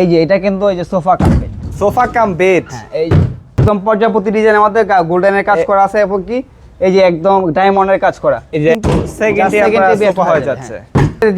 এই যে এটা কিন্তু এই যে sofa cum bed sofa cum bed হ্যাঁ এই একদম পর্যাপ্তি ডিজাইন আমাদের গোল্ডেনের কাজ করা আছে এবং কি এই যে একদম ডায়মন্ডের কাজ করা। এই যে সেকেন্ডে সোফা হয়ে হয়ে যাচ্ছে।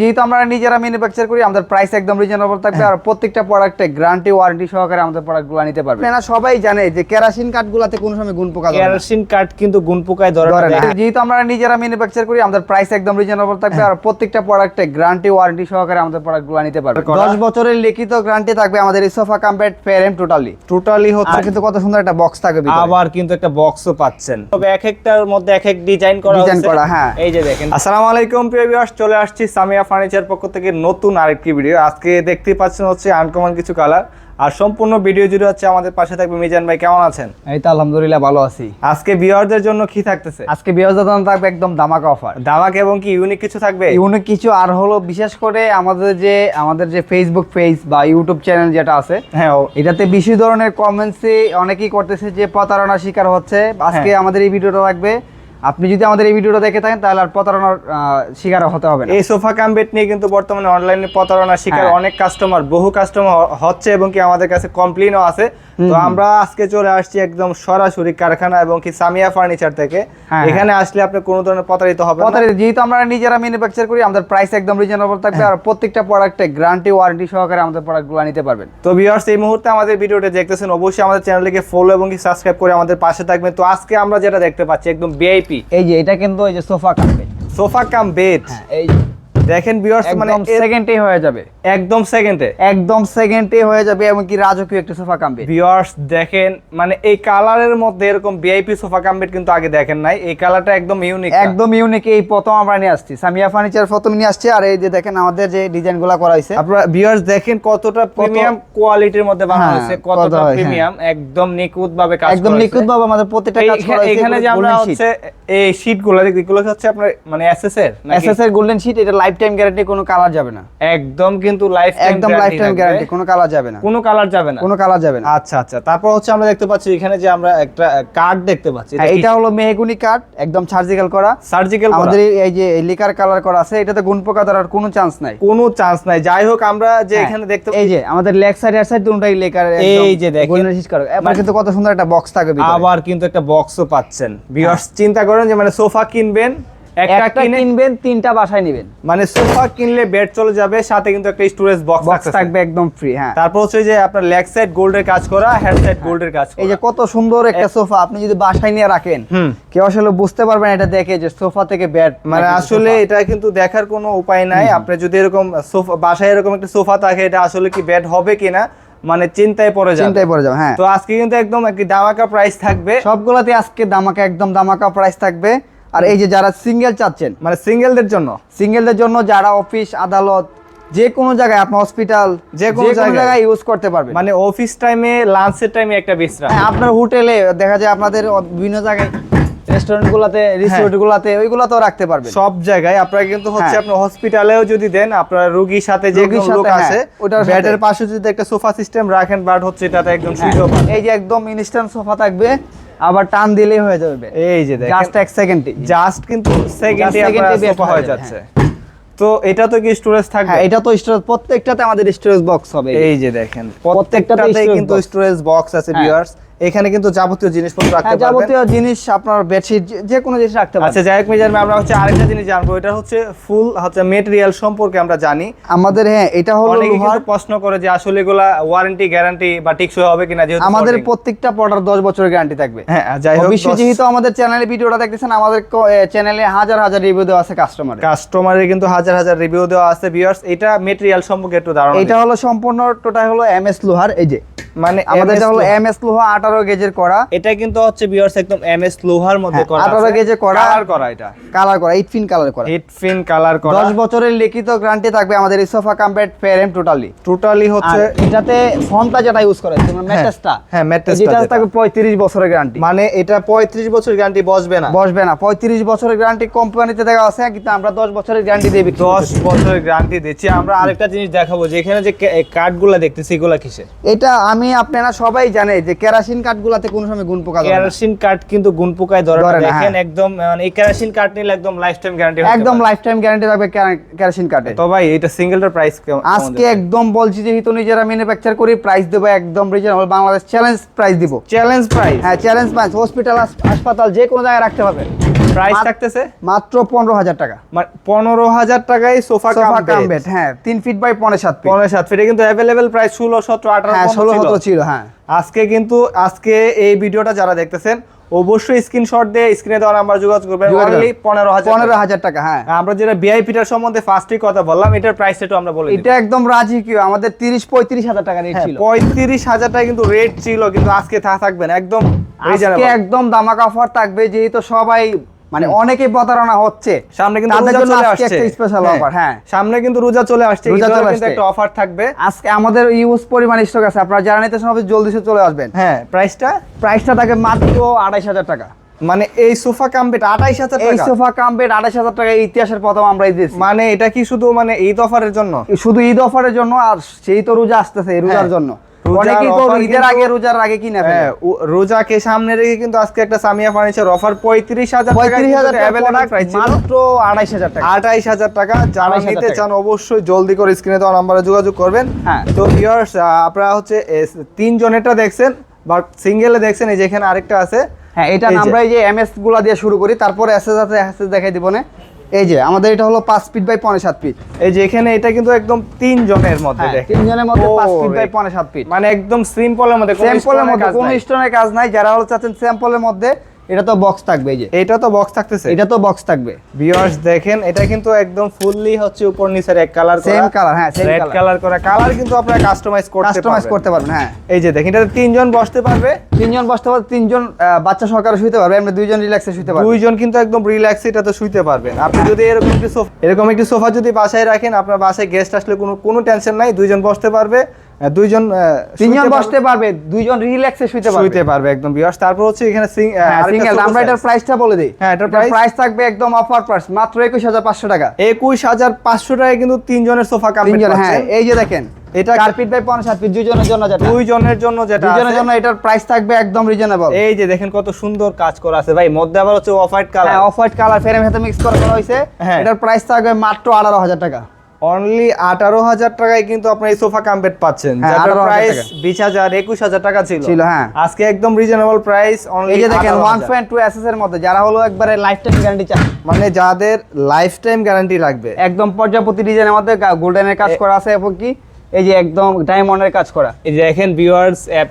যেহেতু আমরা নিজেরা ম্যানুফ্যাকচার করি আমাদের প্রাইস একদম রিজনেবল থাকবে আর প্রত্যেকটা প্রোডাক্টে গ্যারান্টি ওয়ারেন্টি সহকারে আমাদের প্রোডাক্টগুলো নিতে পারবে না সবাই জানে যে কেরাসিন কাঠগুলোতে কোনো সময় গুণ পোকা। কেরোসিন কাঠ কিন্তু গুণ পোকায় ধরে না যেহেতু আমরা নিজেরা ম্যানুফ্যাকচার করি আমাদের প্রাইস একদম রিজনেবল থাকবে আর প্রত্যেকটা প্রোডাক্টে গ্যারান্টি ওয়ারেন্টি সহকারে আমাদের প্রোডাক্টগুলো নিতে পারবে করা। দশ বছরের লিখিত গ্যারান্টি থাকবে আমাদের এই সোফা কাম্পেট ফ্রেম টোটালি টোটালি হচ্ছে কিন্তু কত সুন্দর একটা বক্স থাকবে ভিতরে। আবার কিন্তু একটা বক্সও পাচ্ছেন তবে এক একটার মধ্যে এক এক ডিজাইন করা করা, হ্যাঁ। এই যে দেখেন আসসালামু আলাইকুম প্রিয় ভিউয়ার্স চলে আসছি সামিয়া ফার্নিচার পক্ষ থেকে নতুন আরেকটি ভিডিও। আজকে দেখতে পাচ্ছেন হচ্ছে আনকমন কিছু কালার আর সম্পূর্ণ ভিডিও জুড়ে হচ্ছে আমাদের পাশে থাকবে মিজান ভাই কেমন আছেন? এই তো আলহামদুলিল্লাহ ভালো আছি। আজকে ভিউয়ারদের জন্য কি থাকতেছে? আজকে বিয়াজ থাকবে একদম ধামাকা অফার দামাক এবং কি ইউনিক কিছু থাকবে? ইউনিক কিছু আর হলো বিশেষ করে আমাদের যে আমাদের যে ফেসবুক পেজ বা ইউটিউব চ্যানেল যেটা আছে হ্যাঁ এটাতে বেশি ধরনের কমেন্টসে অনেকেই করতেছে যে প্রতারণার শিকার হচ্ছে। আজকে হ্যাঁ। আমাদের এই ভিডিওটা থাকবে আপনি যদি আমাদের এই ভিডিওটা দেখে থাকেন তাহলে আর প্রতারণার শিকার হতে হবে না এই সোফা কাম বেড নিয়ে কিন্তু বর্তমানে অনলাইনে প্রতারণার শিকার হ্যাঁ। অনেক কাস্টমার বহু কাস্টমার হচ্ছে এবং কি আমাদের কাছে কমপ্লেনও আছে তো আমরা আজকে চলে আসছি একদম সরাসরি কারখানা এবং কি সামিয়া ফার্নিচার থেকে। হ্যাঁ, এখানে আসলে আপনি কোনো ধরনের প্রতারিত হবে প্রতারিত যেহেতু আমরা নিজেরা ম্যানুফ্যাকচার করি আমাদের প্রাইস একদম রিজনেবল থাকবে হ্যাঁ। আর প্রত্যেকটা প্রোডাক্টে গ্যারান্টি ওয়ারেন্টি সহকারে আমাদের প্রোডাক্টগুলো নিতে পারবেন। তো ভিউয়ার্স এই মুহূর্তে আমাদের ভিডিওটা দেখতেছেন অবশ্যই আমাদের চ্যানেলটিকে ফলো এবং কি সাবস্ক্রাইব করে আমাদের পাশে থাকবেন। তো আজকে আমরা যেটা দেখতে পাচ্ছি একদম ভিআইপি এই যে এটা কিন্তু এই যে sofa carpet sofa cum bed হ্যাঁ এই যে। দেখেন ভিউয়ার্স মানে সেকেন্ডে হয়ে যাবে। একদম সেকেন্ডে একদম সেকেন্ডে হয়ে যাবে এবং কি রাজকীয় একটা সোফা কাম্পেট ভিউয়ার্স দেখেন মানে এই কালারের মধ্যে এরকম ভিআইপি সোফা কাম বেড কিন্তু আগে দেখেন নাই। এই কালারটা একদম ইউনিক একদম ইউনিক এই প্রথম আমরা নিয়ে আসছি। সামিয়া ফার্নিচার প্রথম নিয়ে আসছি আর এই যে দেখেন আমাদের যে ডিজাইনগুলো করা হয়েছে। আপনারা ভিউয়ার্স দেখেন কতটা প্রিমিয়াম কোয়ালিটির মধ্যে বানানো হ্যাঁ, হয়েছে কতটা। প্রিমিয়াম একদম নিখুঁত ভাবে কাজ একদম করা নিখুঁত ভাবে আমাদের প্রত্যেকটা কাজ করা হয়েছে এখানে যে আমরা হচ্ছে এই শীটগুলো এগুলো হচ্ছে আপনার মানে এসএস এর এসএস এর গোল্ডেন শীট এটা লাইফ টাইম গ্যারান্টি কোনো কালার যাবে না। একদম কিন্তু লাইফ একদম লাইফ টাইম গ্যারান্টি কোনো কালার যাবে না। কোনো কালার যাবে না। কোনো কালার যাবে না। আচ্ছা আচ্ছা। তারপর হচ্ছে আমরা দেখতে পাচ্ছি এখানে যে আমরা একটা কার্ড দেখতে পাচ্ছি। হ্যাঁ, এটা হলো মেহগুনি কাঠ একদম সার্জিক্যাল করা। সার্জিক্যাল আমাদের এই- যে লিকার কালার করা আছে এটাতে গুণ পোকা ধরার কোনো চান্স নাই। কোনো চান্স নাই। যাই হোক আমরা যে হ্যাঁ, এখানে দেখতে এই যে আমাদের লেগ সাইড এর সাইড দুটোই লেকার এই যে দেখেন। এবার মানে- কিন্তু কত সুন্দর একটা বক্স থাকবে আবার কিন্তু একটা বক্সও পাচ্ছেন। ভিউয়ার্স চিন্তা করেন যে মানে সোফা কিনবেন একটা একটা কিনে কিনবেন তিনটা বাসায় নেবেন। মানে সোফা কিনলে বেড চলে যাবে সাথে কিন্তু একটা স্টোরেজ বক্স বক্স থাকবে একদম ফ্রি হ্যাঁ। তারপর হচ্ছে যে আপনার লেগ সাইড গোল্ডের কাজ করা সাইড গোল্ডের কাজ এই যে কত সুন্দর একটা সোফা আপনি যদি বাসায় নিয়ে রাখেন কেউ আসলে বুঝতে পারবেন এটা দেখে যে সোফা থেকে বেড মানে আসলে এটা কিন্তু দেখার কোনো উপায় নাই। আপনি যদি এরকম সোফা বাসায় এরকম একটা সোফা থাকে এটা আসলে কি বেড হবে কিনা মানে চিন্তায় পড়ে যাবে। চিন্তায় পড়ে যাবে হ্যাঁ। তো আজকে কিন্তু একদম একটি দামাকা প্রাইস থাকবে। সবগুলোতে আজকে দামাকা একদম দামাকা প্রাইস থাকবে। আর এই যে যারা সিঙ্গেল চাচ্ছেন মানে সিঙ্গেলদের জন্য সিঙ্গেলদের জন্য যারা অফিস আদালত যে কোনো জায়গায় আপনার হসপিটাল যে কোনো জায়গায়। ইউজ করতে পারবেন মানে অফিস টাইমে লাঞ্চের টাইমে একটা বিশ্রাম হ্যাঁ, আপনার হোটেলে দেখা যায় আপনাদের বিভিন্ন জায়গায় রেস্টুরেন্ট গুলাতে রিসোর্ট গুলাতে ওইগুলাতেও রাখতে পারবেন সব জায়গায় আপনারা কিন্তু হচ্ছে হ্যাঁ। আপনার হসপিটালেও যদি দেন আপনার রোগীর সাথে যে কোনো লোক আছে হ্যাঁ, ওটার সাথে। বেডের পাশে যদি একটা সোফা সিস্টেম রাখেন বাট হচ্ছে এটাতে একদম সুযোগ এই যে একদম ইনস্ট্যান্ট সোফা থাকবে আবার টান দিলেই হয়ে যাবে এই যে জাস্ট এক সেকেন্ডে জাস্ট কিন্তু সেকেন্ডে আপনার হয়ে হয়ে। যাচ্ছে। তো এটা তো কি স্টোরেজ থাকবে? হ্যাঁ এটা তো স্টোরেজ প্রত্যেকটাতে আমাদের স্টোরেজ বক্স হবে। এই যে দেখেন প্রত্যেকটাতে কিন্তু স্টোরেজ বক্স আছে হ্যাঁ। ভিউয়ার্স এখানে কিন্তু যাবতীয় জিনিসপত্র রাখতে হ্যাঁ পারবেন। যাবতীয় জিনিস আপনার বেডশিট যে কোনো জিনিস রাখতে আচ্ছা পারবেন হোক মিজান ভাই, আমরা হচ্ছে আরেকটা জিনিস জানব এটা হচ্ছে ফুল হচ্ছে মেটেরিয়াল সম্পর্কে আমরা জানি। আমাদের হ্যাঁ এটা হলো অনেকে লোহার কিন্তু প্রশ্ন করে যে আসলে এগুলা ওয়ারেন্টি গ্যারান্টি বা টিকসই হবে কিনা যেহেতু আমাদের। প্রত্যেকটা প্রোডাক্ট 10 বছরের গ্যারান্টি থাকবে। হ্যাঁ যাই হোক অবশ্যই যেহেতু আমাদের চ্যানেলে ভিডিওটা দেখতেছেন আমাদের চ্যানেলে হাজার হাজার রিভিউ দেওয়া আছে কাস্টমারের কাস্টমারের কিন্তু হাজার হাজার রিভিউ দেওয়া আছে ভিউয়ার্স এটা মেটেরিয়াল সম্পর্কে একটু ধারণা এটা হলো সম্পূর্ণ টোটাল হলো এমএস লোহার এই যে। মানে আমাদের এটা হলো এমএস লোহা 18 গেজের করা। এটা কিন্তু হচ্ছে ভিউয়ার্স একদম এমএস লোহার মধ্যে হ্যাঁ, করা 18 গেজে করা। কালার করা এটা। কালার করা 8 পিন কালার করা। হিট ফিন কালার করা। 10 বছরের লিখিত গ্যারান্টি থাকবে আমাদের এই সোফা কাম্পেট ফ্রেম টোটালি টোটালি হচ্ছে এটাতে ফোনটা যেটা ইউজ করে তোমার ম্যাট্রেসটা হ্যাঁ, mattress টা যেটা। থাকবে 35 বছরের গ্যারান্টি মানে এটা 35 বছর গ্যারান্টি বসবে না। বসবে না। 35 বছরের গ্যারান্টি কোম্পানিতে দেখা আছে কিন্তু আমরা 10 বছরের গ্যারান্টি বিক্রি দশ বছরের গ্যারান্টি দিচ্ছি। আমরা আরেকটা জিনিস দেখাবো যে এখানে যে কার্ডগুলো দেখতেছি এগুলো কিসে এটা আমি আমি আপনারা সবাই জানে যে কেরাসিন কাঠগুলাতে কোনো সময় গুণ পোকা ধরে কেরোসিন কাঠ কিন্তু গুণ পোকায় ধরে না। দেখেন হ্যাঁ। একদম মানে এই কেরোসিন কাঠ নিলে একদম লাইফ টাইম গ্যারান্টি একদম লাইফ টাইম গ্যারান্টি থাকবে কেরোসিন কেরাসিন কাঠে। তো ভাই এটা সিঙ্গেলটার প্রাইস কেমন আজকে একদম বলছি যেহেতু নিজেরা ম্যানুফ্যাকচার করি প্রাইস দেবো একদম রিজনেবল বাংলাদেশ চ্যালেঞ্জ প্রাইস দিব। চ্যালেঞ্জ প্রাইস হ্যাঁ চ্যালেঞ্জ প্রাইস হসপিটাল হাসপাতাল যে কোনো জায়গায় রাখতে পারবে প্রাইস থাকতেছে? মাত্র পনেরো হাজার টাকা। মানে পনেরো হাজার টাকায় sofa sofa cum cum bed হ্যাঁ তিন ফিট বাই পনেরো সাত ফিট পনেরো সাত ফিটে কিন্তু অ্যাভেলেবেল প্রায় ষোলো সতেরো আঠারো হ্যাঁ ষোলো ছিল। সতেরো ছিল হ্যাঁ। আজকে কিন্তু আজকে এই ভিডিওটা যারা দেখতেছেন অবশ্যই স্ক্রিনশট দিয়ে স্ক্রিনে দেওয়া নাম্বার যোগাযোগ করবেন। অনলি পনেরো হাজার পনেরো হাজার টাকা হ্যাঁ। আমরা যেটা ভিআইপিটার সম্বন্ধে ফার্স্টই কথা বললাম এটার প্রাইস একটু আমরা বলে এটা একদম রাজি কি আমাদের তিরিশ পঁয়ত্রিশ হাজার টাকা রেট ছিল। পঁয়ত্রিশ হাজার টাকা কিন্তু রেট ছিল কিন্তু আজকে থা থাকবেন একদম আজকে একদম দামাক অফার থাকবে যেহেতু সবাই মানে অনেকে প্রতারণা হচ্ছে। সামনে কিন্তু রোজা চলে আসছে। একটা স্পেশাল হ্যাঁ, অফার হ্যাঁ। সামনে কিন্তু রোজা চলে আসছে। রোজা চলে আসছে। একটা অফার থাকবে। আজকে আমাদের ইউজ পরিমাণ স্টক আছে। আপনারা যারা নিতে জলদি চলে আসবেন। হ্যাঁ প্রাইসটা প্রাইসটা থাকে মাত্র আড়াইশ হাজার টাকা। মানে এই সোফা কাম্পেট আঠাইশ হাজার এই টাকা? সোফা হাজার টাকা ইতিহাসের প্রথম আমরাই দিয়েছি। মানে এটা কি শুধু মানে ঈদ অফারের জন্য? শুধু ঈদ অফারের জন্য আর সেই তো রোজা আসতেছে রোজার হ্যাঁ, জন্য। অনেকেই তো ঈদের আগে রোজার আগে কিনে হ্যাঁ রোজাকে সামনে রেখে কিন্তু আজকে একটা সামিয়া ফার্নিচার অফার পঁয়ত্রিশ হাজার পঁয়ত্রিশ হাজার টাকা অ্যাভেলেবল product প্রাইস মাত্র আড়াইশ হাজার টাকা। আঠাইশ হাজার টাকা। যারা নিতে চান অবশ্যই জলদি করে স্ক্রিনে দেওয়া নাম্বারে যোগাযোগ করবেন। হ্যাঁ। তো ভিউয়ার্স আপনারা হচ্ছে তিন জনেরটা দেখছেন বাট সিঙ্গেলে দেখছেন এই যে এখানে আরেকটা আছে। হ্যাঁ এটা। আমরা এই যে এমএসগুলা দিয়ে শুরু করি তারপর এসএস আছে এসএস দেখাই দিব না। এই যে আমাদের এটা হলো পাঁচ ফিট বাই পনেরো সাত ফিট এই যে এখানে এটা কিন্তু একদম তিন জনের মধ্যে তিন জনের তিনজনের মধ্যে পাঁচ ফিট বাই পনেরো সাত ফিট মানে একদম সিম্পলের মধ্যে কোনো স্যাম্পলের মধ্যে কোনো। স্টোনের কাজ নাই। যারা হলো চাচ্ছেন স্যাম্পলের মধ্যে এটা তো বক্স থাকবে এই যে। এটা তো বক্স থাকতেছে। এটা তো বক্স থাকবে। ভিউয়ার্স দেখেন এটা কিন্তু একদম ফুললি হচ্ছে উপর নিচের এক কালার সেম কালার হ্যাঁ সেম রেড কালার কালার করা। কালার কিন্তু আপনারা কাস্টমাইজ করতে কাস্টমাইজ করতে পারবেন হ্যাঁ। এই যে দেখেন এটাতে তিনজন বসতে পারবে। তিনজন বসতে পারবে তিনজন বাচ্চা সহকারে শুতে পারবে এমনি দুইজন রিল্যাক্সে শুতে পারবে। দুইজন কিন্তু একদম রিল্যাক্স এটাতে শুইতে পারবেন। আপনি যদি এরকম একটি সোফা এরকম একটি সোফা যদি বাসায় রাখেন আপনার বাসায় গেস্ট আসলে কোনো কোনো টেনশন নাই দুইজন বসতে পারবে। দুইজন আহ, তিনজন বসতে পারবে দুইজন রিল্যাক্সে শুতে পারবে, শুইতে পারবে একদম তারপর হচ্ছে এখানে সিঙ্গেল আমরা এটার প্রাইসটা বলে দিই। হ্যাঁ, এটার? প্রাইস থাকবে একদম অফার প্রাইস মাত্র একুশ হাজার পাঁচশো টাকা। একুশ হাজার পাঁচশো টাকায় কিন্তু তিনজনের সোফা হ্যাঁ এই যে দেখেন এটা ফিট বাই পনেরো সাত দুইজনের জন্য যেটা। দুইজনের জন্য যেটা দুইজনের জন্য এটার প্রাইস থাকবে একদম রিজনেবল এই যে দেখেন কত সুন্দর কাজ করা আছে। ভাই মধ্যে আবার হচ্ছে অফ হোয়াইট হ্যাঁ colour off white colour frame সাথে মিক্স করা করা হয়েছে। হ্যাঁ। এটার প্রাইস থাকবে মাত্র আঠারো হাজার টাকা। অনলি আঠারো হাজার টাকায় কিন্তু আপনার এই সোফা কাম্পেট পাচ্ছেন। যার প্রাইস বিশ হাজার একুশ হাজার টাকা ছিল। ছিল, হ্যাঁ। আজকে একদম রিজনেবল প্রাইস অনলি এই যে দেখেন ওয়ান পয়েন্ট টু এস এর মধ্যে যারা হলো একবারে লাইফ টাইম গ্যারান্টি চান মানে যাদের লাইফ টাইম গ্যারান্টি লাগবে। একদম পর্যাপ্তি ডিজাইনের মধ্যে গোল্ডেনের কাজ করা আছে এবং কি? এই যে একদম ডায়মন্ডের কাজ করা। এই যে দেখেন ভিউয়ার্স অ্যাপ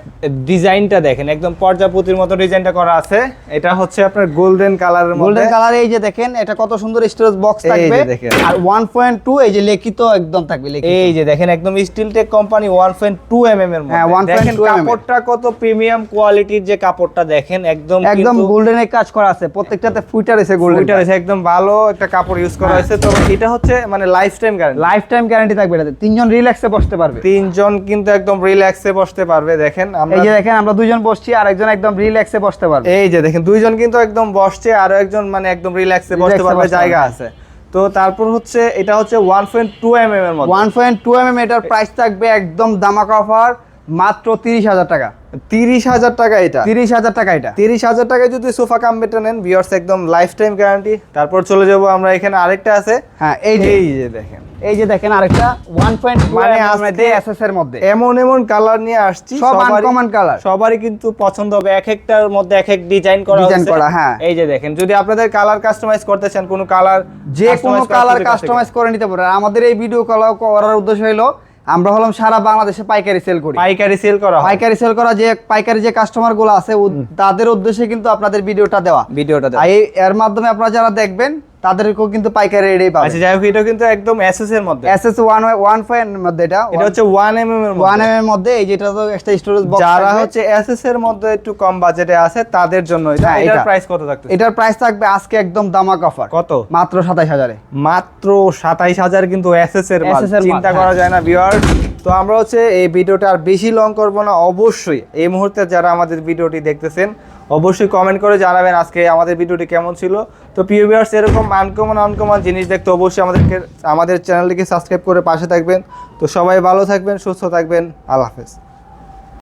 ডিজাইনটা দেখেন একদম পর্যাপতির মতো ডিজাইনটা করা আছে। এটা হচ্ছে আপনার গোল্ডেন কালারের মধ্যে। গোল্ডেন কালার এই যে দেখেন এটা কত সুন্দর স্টোরেজ বক্স এই যে থাকবে। দেখেন। আর 1.2 এই যে লিখিত একদম থাকবে লিখিত। এই যে দেখেন একদম স্টিল টেক কোম্পানি 1.2 এমএম এর মধ্যে। হ্যাঁ, মধ্যে 1.2 দেখেন mm কাপড়টা কত প্রিমিয়াম কোয়ালিটির যে কাপড়টা দেখেন একদম একদম কিন্তু গোল্ডেনের কাজ করা আছে। প্রত্যেকটাতে ফুটার আছে গোল্ডেন ওইটা হচ্ছে একদম ভালো একটা কাপড় ইউজ করা হ্যাঁ। হয়েছে। তো এটা হচ্ছে মানে lifetime guarantee lifetime guarantee থাকবে এটাতে। তিনজন রিল্যাক্সে বসতে পারবে। তিনজন কিন্তু একদম রিল্যাক্সে বসতে পারবে দেখেন আমরা এই যে দেখেন আমরা দুইজন বসছি আর একজন একদম রিল্যাক্সে বসতে পারবে। এই যে দেখেন দুইজন কিন্তু একদম বসছে আর একজন মানে একদম রিল্যাক্সে বসতে পারবে জায়গা আছে। তো তারপর হচ্ছে এটা হচ্ছে 1.2 mm এর টু 1.2 এম এটার প্রাইস থাকবে একদম দামাকা অফার মাত্র 30000 টাকা। 30000 টাকা এটা? 30000 টাকা এটা। তিরিশ হাজার টাকায় যদি সোফা কাম্পেটা নেন ভিউয়ার্স একদম লাইফ টাইম গ্যারান্টি তারপর চলে যাব আমরা এখানে আরেকটা আছে। হ্যাঁ এই যে এই যে দেখেন। এই যে দেখেন আরেকটা 1.2 মানে মানে আজকে এসএস এর মধ্যে। এমন এমন কালার নিয়ে আসছি সব সবারই- আনকমন কালার সবারই কিন্তু পছন্দ হবে। এক একটার মধ্যে এক এক ডিজাইন করা হয়েছে। করা, হ্যাঁ। এই যে দেখেন যদি আপনাদের কালার কাস্টমাইজ করতে চান কোনো কালার যে কোনো কালার কাস্টমাইজ করে নিতে পারে আমাদের এই ভিডিও কল করার উদ্দেশ্য হলো আমরা হলাম সারা বাংলাদেশে পাইকারি সেল করি। পাইকারি সেল করা পাইকারি সেল করা যে পাইকারি যে কাস্টমারগুলো আছে তাদের উদ্দেশ্যে কিন্তু আপনাদের ভিডিওটা দেওয়া। ভিডিওটা দেওয়া। এর মাধ্যমে আপনারা যারা দেখবেন তাদেরকেও কিন্তু পাইকারি রেটেই পাবেন আচ্ছা যাই হোক এটা কিন্তু একদম এসএস এর মধ্যে। এসএস ওয়ান ওয়ান ফাইভ মধ্যে এটা। এটা হচ্ছে 1 এমএম এর ওয়ান মধ্যে এম এর মধ্যে এই যেটা তো একটা স্টোরেজ বক্স যারা হচ্ছে এসএস এর মধ্যে একটু কম বাজেটে আছে তাদের জন্য এটা। হ্যাঁ, এটার প্রাইস কত থাকতেছে? এটার প্রাইস থাকবে আজকে একদম দামাক অফার কত? মাত্র সাতাইশ হাজারে। মাত্র সাতাইশ হাজার কিন্তু এসএস এর মাল। এর চিন্তা হ্যাঁ। করা যায় না ভিউয়ার তো আমরা হচ্ছে এই ভিডিওটা আর বেশি লং করব না, অবশ্যই এই মুহূর্তে যারা আমাদের ভিডিওটি দেখতেছেন, অবশ্যই কমেন্ট করে জানাবেন আজকে আমাদের ভিডিওটি কেমন ছিল। তো প্রিয় ভিউয়ার্স এরকম আনকমন আনকমন জিনিস দেখতে অবশ্যই আমাদেরকে, আমাদের চ্যানেলটিকে সাবস্ক্রাইব করে পাশে থাকবেন। তো সবাই ভালো থাকবেন, সুস্থ থাকবেন, আল্লাহ হাফেজ।